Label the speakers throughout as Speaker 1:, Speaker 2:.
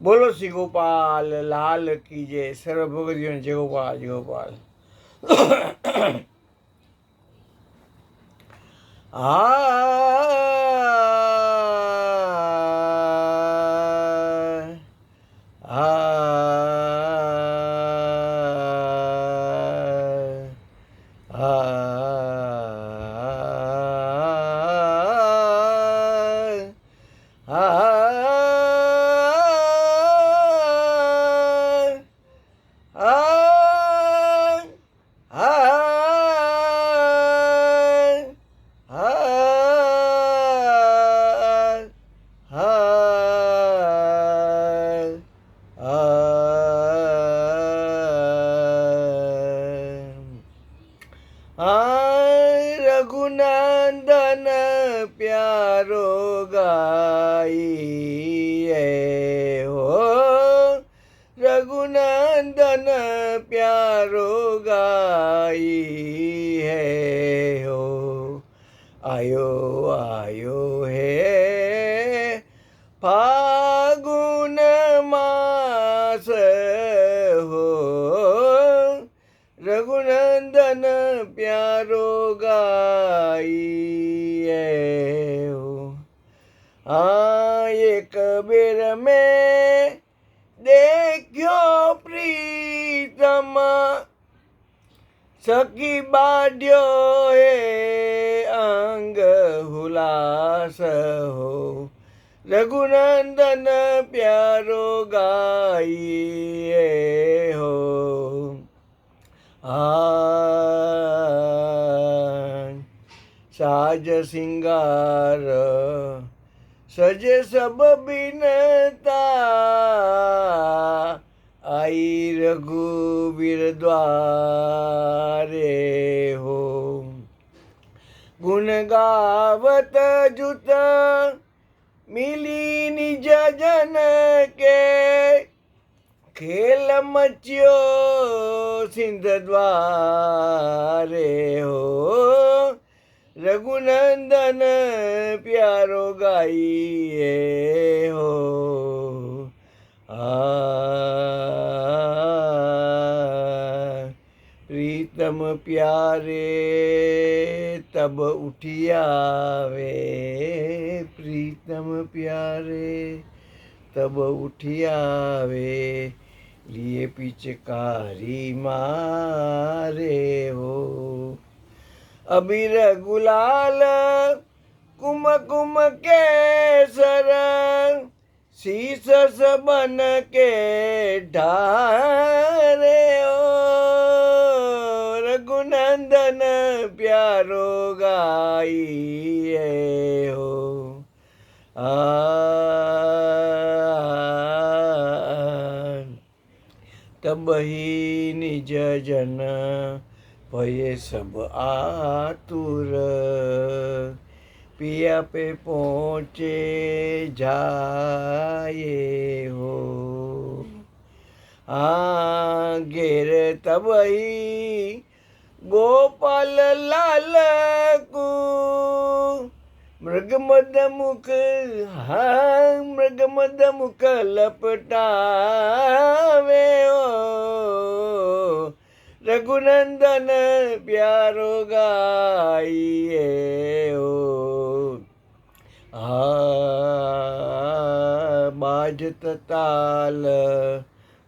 Speaker 1: બોલો શ્રી ગોપાલ લાલ કી જય સર્વ ભગવતીઓને જય ગોપાલ જય ગોપાલ આ આ આ पाइए हो रघुनंदन प्यारो गाई है हो आयो आयो है फागुन मास हो रघुनंदन प्यारो गाई है हो आ सबेर में देखियो प्रीतम सखी बाड्यो हे अंग हुलास हो रघुनंदन प्यारो गाइए हो आ साज सिंगार सजे सब बिनता। आई रघुवीर द्वारे हो। गुण गावत जुत मिली निज जन के। खेल मचियो सिंध द्वारे हो। રઘુનંદન પ્યારો ગાઈએ હો. પ્રીતમ પ્યારે તબ ઉઠિયાવે. પ્રીતમ પ્યારે તબ ઉઠિયાવે. લીએ પિચકારી મારે હો. अबीर गुलाल, कुम कुम केसर शीस सबन के ढारे हो रघुनंदन प्यारो गाई हो। आ। तब ही निज जन भये सब आतुर। पिया पे पहुँचे जाए हो। आ घेर तब गोपाल लाल को। मृगमद मुख हाँ मृगमद मुख लपटावे ओ રઘુનંદન પ્યારો ગાઈએ ઓ આ બાજત તાલ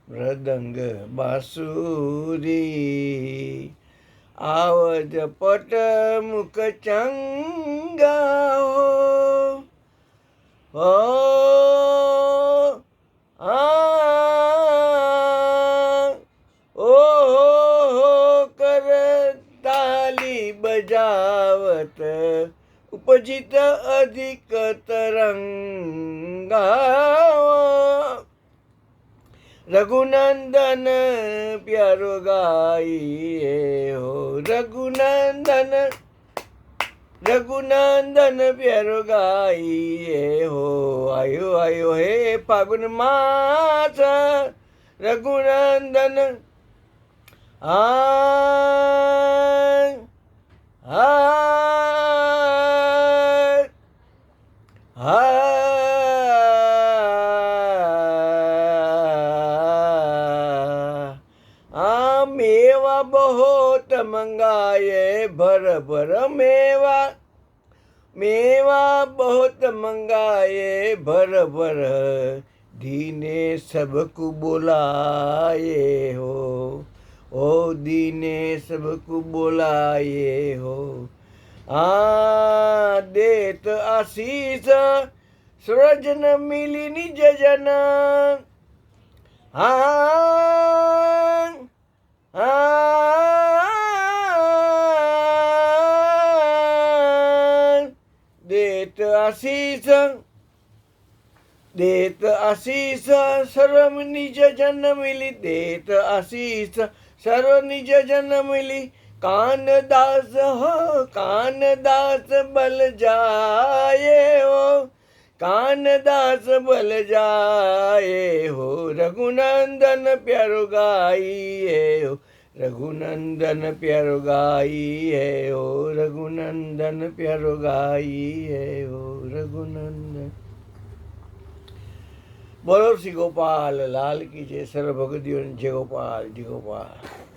Speaker 1: મૃદંગ બાસુરી આવજ પટ મુખ ચંગ बजावत. उपजित अधिक तरंगा रघुनंदन प्यारो गाइए हो रघुनंदन रघुनंदन प्यारो गाइए हो। आयो आयो हे फागुन मास रघुनंदन आ आ मंगाए भर भर मेवा। मेवा बहुत मंगाए भर भर। दीने सबको बुलाए हो। ओ दीने सबको बुलाए हो। आ दे देत आशीष, सृजन मिली निज जन। हा। આશીષ, દેત આશીષ સર્વ નિજ જન મિલી, દેત આશીષ સર્વ નિજ જન મિલી. કાન દાસ હો કાન દાસ બલ જાય હો કાન દાસ બલ જાય હો રઘુનંદન પ્યારો ગાઈએ હો. रघुनंदन प्यारो गाई है ओ रघुनंदन प्यारो गाई है ओ रघुनंदन बोलो श्री गोपाल लाल की जय सर्व भगदियों जय गोपाल जय गोपाल